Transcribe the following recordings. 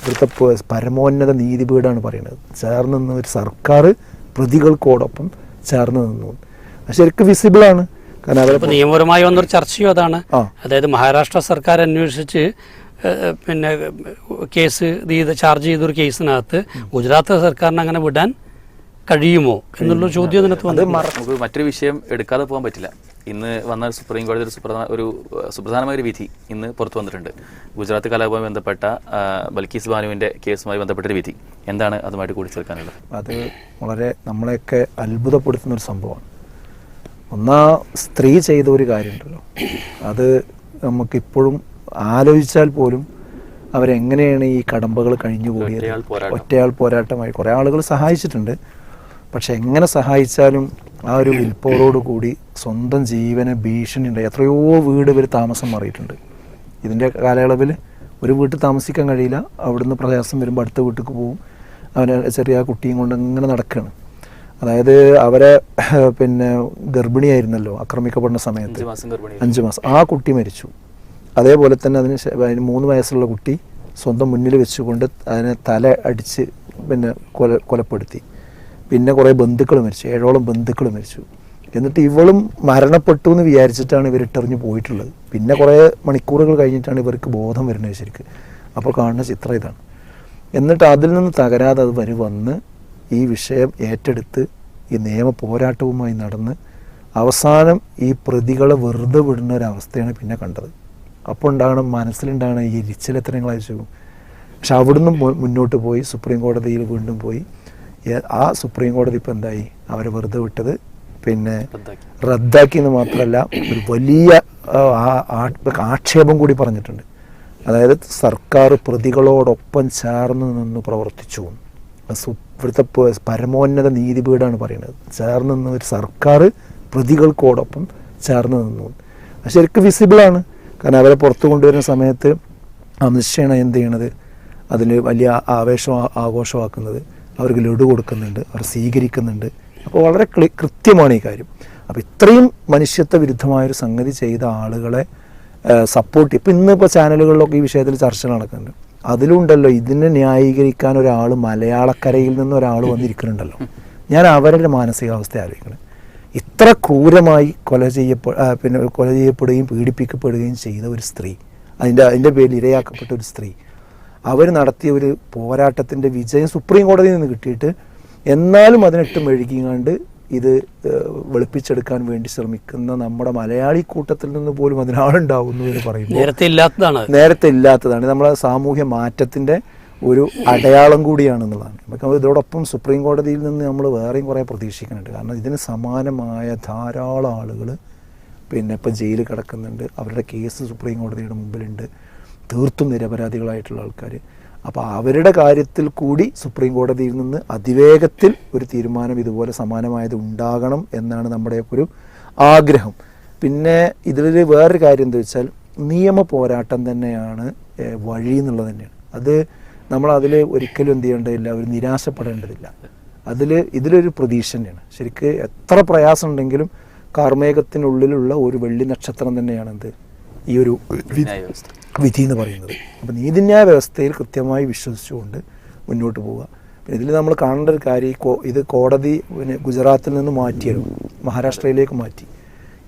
ഇവിടുത്തെ പരമോന്നത നീതിപീഠമാണ് പറയുന്നത്. ചേർന്ന് നിന്ന് ഒരു സർക്കാർ പ്രതികൾക്കോടൊപ്പം ചേർന്ന് നിന്നു. ശരിക്കും വിസിബിളാണ് കാരണം അവരെ ഇപ്പൊ നിയമപരമായി വന്നൊരു ചർച്ചയും അതാണ്. അതായത് മഹാരാഷ്ട്ര സർക്കാർ അന്വേഷിച്ച് പിന്നെ കേസ് ചെയ്ത് ചാർജ് ചെയ്തൊരു കേസിനകത്ത് ഗുജറാത്ത് സർക്കാരിന് അങ്ങനെ വിടാൻ കഴിയുമോ എന്നുള്ള ചോദ്യം അതിനകത്ത് വന്നു മറ്റൊരു വിഷയം എടുക്കാതെ പോകാൻ പറ്റില്ല. ഇന്ന് വന്ന സുപ്രീം കോടതി ഒരു സുപ്രധാന ഒരു സുപ്രധാനമായ ഒരു വിധി ഇന്ന് പുറത്തു വന്നിട്ടുണ്ട്. ഗുജറാത്ത് കലാപവുമായി ബന്ധപ്പെട്ട ബൽക്കീസ് ബാനുവിന്റെ കേസുമായി ബന്ധപ്പെട്ടൊരു വിധി. എന്താണ് അതുമായിട്ട് കൂടി ചേർക്കാനുള്ളത് അത് വളരെ നമ്മളെയൊക്കെ അത്ഭുതപ്പെടുത്തുന്ന ഒരു സംഭവമാണ്. ഒന്നാ സ്ത്രീ ചെയ്ത ഒരു കാര്യമുണ്ടല്ലോ. അത് നമുക്കിപ്പോഴും ആലോചിച്ചാൽ പോലും അവരെങ്ങനെയാണ് ഈ കടമ്പകൾ കഴിഞ്ഞു കൂടിയത് ഒറ്റയാൾ പോരാട്ടമായി. കുറേ ആളുകൾ സഹായിച്ചിട്ടുണ്ട്. പക്ഷെ എങ്ങനെ സഹായിച്ചാലും ആ ഒരു വിൽപ്പോറോട് കൂടി സ്വന്തം ജീവന് ഭീഷണിയുണ്ട് എത്രയോ വീട് ഇവർ താമസം മാറിയിട്ടുണ്ട്. ഇതിന്റെ കാലയളവിൽ ഒരു വീട്ടിൽ താമസിക്കാൻ കഴിയില്ല. അവിടുന്ന് പ്രയാസം വരുമ്പോൾ അടുത്ത വീട്ടിലേക്ക് പോകും അവനെ ചെറിയ കുട്ടിയും കൊണ്ട് ഇങ്ങനെ നടക്കുകയാണ് അതായത് അവരെ പിന്നെ ഗർഭിണിയായിരുന്നല്ലോ ആക്രമിക്കപ്പെടുന്ന സമയത്ത്. അഞ്ച് മാസം ആ കുട്ടി മരിച്ചു. അതേപോലെ തന്നെ അതിന് മൂന്ന് വയസ്സുള്ള കുട്ടി സ്വന്തം മുന്നിൽ വെച്ചുകൊണ്ട് അതിനെ തല അടിച്ച് പിന്നെ കൊല കൊലപ്പെടുത്തി. പിന്നെ കുറേ ബന്ധുക്കൾ മരിച്ചു. ഏഴോളം ബന്ധുക്കൾ മരിച്ചു. എന്നിട്ട് ഇവളും മരണപ്പെട്ടു എന്ന് വിചാരിച്ചിട്ടാണ് ഇവർ ഇട്ടെറിഞ്ഞ് പോയിട്ടുള്ളത്. പിന്നെ കുറേ മണിക്കൂറുകൾ കഴിഞ്ഞിട്ടാണ് ഇവർക്ക് ബോധം വരുന്നത് ശരിക്ക്. അപ്പോൾ കാണുന്ന ചിത്രം ഇതാണ്. എന്നിട്ട് അതിൽ നിന്ന് തകരാതെ അത് വരി വന്ന് ഈ വിഷയം ഏറ്റെടുത്ത് ഈ നിയമ പോരാട്ടവുമായി നടന്ന് അവസാനം ഈ പ്രതികളെ വെറുതെ വിടുന്ന ഒരു അവസ്ഥയാണ് പിന്നെ കണ്ടത്. അപ്പോൾ ഉണ്ടാകണം മനസ്സിലുണ്ടാകണം ഈ എരിച്ചിലെത്തനങ്ങൾ അയച്ചു പക്ഷെ അവിടുന്ന് മുന്നോട്ട് പോയി സുപ്രീം കോടതിയിൽ വീണ്ടും പോയി. ആ സുപ്രീം കോടതി ഇപ്പം എന്തായി? അവരെ വെറുതെ വിട്ടത്. പിന്നെ റദ്ദാക്കി. എന്ന് മാത്രമല്ല ഒരു വലിയ ആക്ഷേപം കൂടി പറഞ്ഞിട്ടുണ്ട്. അതായത് സർക്കാർ പ്രതികളോടൊപ്പം ചേർന്ന് നിന്ന് പ്രവർത്തിച്ചു. ഇവിടുത്തെ പരമോന്നത നീതിപീഠമാണ് പറയുന്നത്. ചേർന്ന് നിന്ന് ഒരു സർക്കാർ പ്രതികൾക്കോടൊപ്പം ചേർന്ന് നിന്നു. ശരിക്കും വിസിബിളാണ് കാരണം അവരെ പുറത്തു കൊണ്ടുവരുന്ന സമയത്ത് അമിത്ഷയാണ് എന്ത് ചെയ്യണത്? അതിൽ വലിയ ആവേശം ആഘോഷമാക്കുന്നത്. അവർക്ക് ലഡു കൊടുക്കുന്നുണ്ട് അവർ സ്വീകരിക്കുന്നുണ്ട്. അപ്പോൾ വളരെ കൃത്യമാണ് ഈ കാര്യം. അപ്പോൾ ഇത്രയും മനുഷ്യത്വ വിരുദ്ധമായൊരു സംഗതി ചെയ്ത ആളുകളെ സപ്പോർട്ട് ഇപ്പം ഇന്നിപ്പോൾ ചാനലുകളിലൊക്കെ ഈ വിഷയത്തിൽ ചർച്ച നടക്കുന്നുണ്ട്. അതിലുണ്ടല്ലോ ഇതിനെ ന്യായീകരിക്കാൻ ഒരാൾ മലയാളക്കരയിൽ നിന്ന് ഒരാൾ വന്നിരിക്കുന്നുണ്ടല്ലോ. ഞാൻ അവരുടെ മാനസികാവസ്ഥ ആലോചിക്കണം. ഇത്ര ക്രൂരമായി കൊല ചെയ്യപ്പെ പിന്നെ കൊല ചെയ്യപ്പെടുകയും പീഡിപ്പിക്കപ്പെടുകയും ചെയ്ത ഒരു സ്ത്രീ അതിന്റെ അതിന്റെ പേരിൽ ഇരയാക്കപ്പെട്ട ഒരു സ്ത്രീ അവർ നടത്തിയ ഒരു പോരാട്ടത്തിന്റെ വിജയം സുപ്രീം കോടതിയിൽ നിന്ന് കിട്ടിയിട്ട് എന്നാലും അതിനിട്ട് മെഴുകിങ്ങാണ്ട് ഇത് വെളുപ്പിച്ചെടുക്കാൻ വേണ്ടി ശ്രമിക്കുന്ന നമ്മുടെ മലയാളി കൂട്ടത്തിൽ നിന്ന് പോലും അതിനാളുണ്ടാവുന്നു എന്ന് പറയുമ്പോൾ നേരത്തെ ഇല്ലാത്തതാണ്. നേരത്തെ ഇല്ലാത്തതാണ്. നമ്മളെ സാമൂഹ്യ മാറ്റത്തിന്റെ ഒരു അടയാളം കൂടിയാണെന്നുള്ളതാണ്. നമുക്ക് ഇതോടൊപ്പം സുപ്രീം കോടതിയിൽ നിന്ന് നമ്മൾ വേറെയും കുറേ പ്രതീക്ഷിക്കുന്നുണ്ട്. കാരണം ഇതിന് സമാനമായ ധാരാളം ആളുകൾ പിന്നെ ഇപ്പം ജയിലിൽ കിടക്കുന്നുണ്ട്. അവരുടെ കേസ് സുപ്രീം കോടതിയുടെ മുമ്പിലുണ്ട്. തീർത്തും നിരപരാധികളായിട്ടുള്ള ആൾക്കാർ അപ്പോൾ അവരുടെ കാര്യത്തിൽ കൂടി സുപ്രീം കോടതിയിൽ നിന്ന് അതിവേഗത്തിൽ ഒരു തീരുമാനം ഇതുപോലെ സമാനമായത് ഉണ്ടാകണം എന്നാണ് നമ്മുടെ ഒരു ആഗ്രഹം. പിന്നെ ഇതിൽ വേറൊരു കാര്യം എന്താ വെച്ചാൽ നിയമ പോരാട്ടം തന്നെയാണ് വഴി എന്നുള്ളത് തന്നെയാണ്. അത് നമ്മൾ അതിൽ ഒരിക്കലും എന്ത് ചെയ്യേണ്ടതില്ല ഒരു നിരാശപ്പെടേണ്ടതില്ല. അതിൽ ഇതിലൊരു പ്രതീക്ഷ തന്നെയാണ്. ശരിക്ക് എത്ര പ്രയാസം ഉണ്ടെങ്കിലും കാർമേഘത്തിനുള്ളിലുള്ള ഒരു വെള്ളി നക്ഷത്രം തന്നെയാണ് എന്ത് ഈ ഒരു. വിധി എന്ന് പറയുന്നത്. അപ്പം നീതിന്യായ വ്യവസ്ഥയിൽ കൃത്യമായി വിശ്വസിച്ചുകൊണ്ട് മുന്നോട്ട് പോവുക. പിന്നെ ഇതിൽ നമ്മൾ കാണേണ്ട ഒരു കാര്യം ഈ ഇത് കോടതി പിന്നെ ഗുജറാത്തിൽ നിന്ന് മാറ്റിയാലും മഹാരാഷ്ട്രയിലേക്ക് മാറ്റി.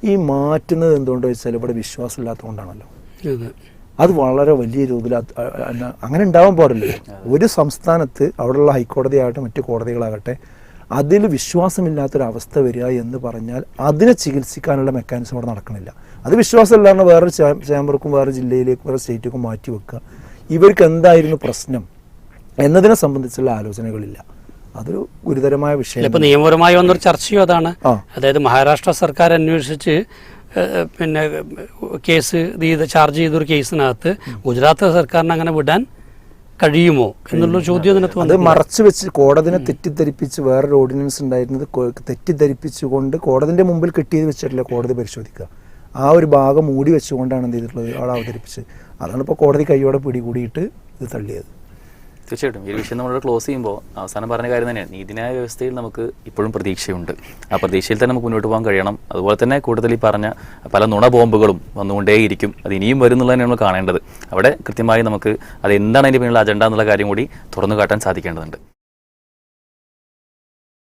ഈ മാറ്റുന്നത് എന്തുകൊണ്ട് വെച്ചാൽ ഇവിടെ വിശ്വാസമില്ലാത്തതുകൊണ്ടാണല്ലോ. അതെ. അത് വളരെ വലിയ അ- അങ്ങനെ ഉണ്ടാവാൻ പാടില്ല. ഒരു സംസ്ഥാനത്ത് അവിടെയുള്ള ഹൈക്കോടതി ആകട്ടെ മറ്റു കോടതികളാകട്ടെ അതിൽ വിശ്വാസമില്ലാത്തൊരവസ്ഥ വരിക എന്ന് പറഞ്ഞാൽ അതിനെ ചികിത്സിക്കാനുള്ള മെക്കാനിസം അവിടെ നടക്കണില്ല. അത് വിശ്വാസമില്ലാണ്ട് വേറൊരു ചാ- ചേംബർക്കും വേറെ ജില്ലയിലേക്കും വേറെ സ്റ്റേറ്റിലേക്കും മാറ്റി വെക്കുക. ഇവർക്ക് എന്തായിരുന്നു പ്രശ്നം എന്നതിനെ സംബന്ധിച്ചുള്ള ആലോചനകളില്ല. അതൊരു ഗുരുതരമായ വിഷയം ഇപ്പൊ നിയമപരമായി വന്നൊരു ചർച്ചയോ അതാണ്. അതായത് മഹാരാഷ്ട്ര സർക്കാർ അന്വേഷിച്ച് പിന്നെ കേസ് ചാർജ് ചെയ്തൊരു കേസിനകത്ത് ഗുജറാത്ത് സർക്കാരിനെ അങ്ങനെ വിടാൻ കഴിയുമോ എന്നുള്ള ചോദ്യം അതിനകത്ത് അത് മറച്ചു വെച്ച് കോടതിനെ തെറ്റിദ്ധരിപ്പിച്ച് വേറൊരു ഓർഡിനൻസ് ഉണ്ടായിരുന്നത് തെറ്റിദ്ധരിപ്പിച്ചുകൊണ്ട് കോടതിന്റെ മുമ്പിൽ കിട്ടിയത് വെച്ചിട്ടില്ല കോടതി പരിശോധിക്കുക. ആ ഒരു ഭാഗം മൂടി വെച്ചുകൊണ്ടാണ് എന്ത് ചെയ്തിട്ടുള്ളത്? ആൾ അവതരിപ്പിച്ചത്. അതാണ് ഇപ്പോൾ കോടതി കൈയോടെ പിടികൂടിയിട്ട് ഇത് തള്ളിയത്. തീർച്ചയായിട്ടും. ഈ വിഷയം നമ്മളോട് ക്ലോസ് ചെയ്യുമ്പോൾ അവസാനം പറഞ്ഞ കാര്യം തന്നെയാണ്. നീതിന്യായ വ്യവസ്ഥയിൽ നമുക്ക് ഇപ്പോഴും പ്രതീക്ഷയുണ്ട്. ആ പ്രതീക്ഷയിൽ തന്നെ നമുക്ക് മുന്നോട്ട് പോകാൻ കഴിയണം. അതുപോലെ തന്നെ കൂടുതൽ ഈ പറഞ്ഞ പല നുണ ബോംബുകളും വന്നുകൊണ്ടേയിരിക്കും. അത് ഇനിയും വരും എന്നുള്ളതാണ് നമ്മൾ കാണേണ്ടത്. അവിടെ കൃത്യമായി നമുക്ക് അത് എന്താണ് അതിന്റെ പിന്നിലുള്ള അജണ്ട എന്നുള്ള കാര്യം കൂടി തുറന്നു കാട്ടാൻ സാധിക്കേണ്ടതുണ്ട്.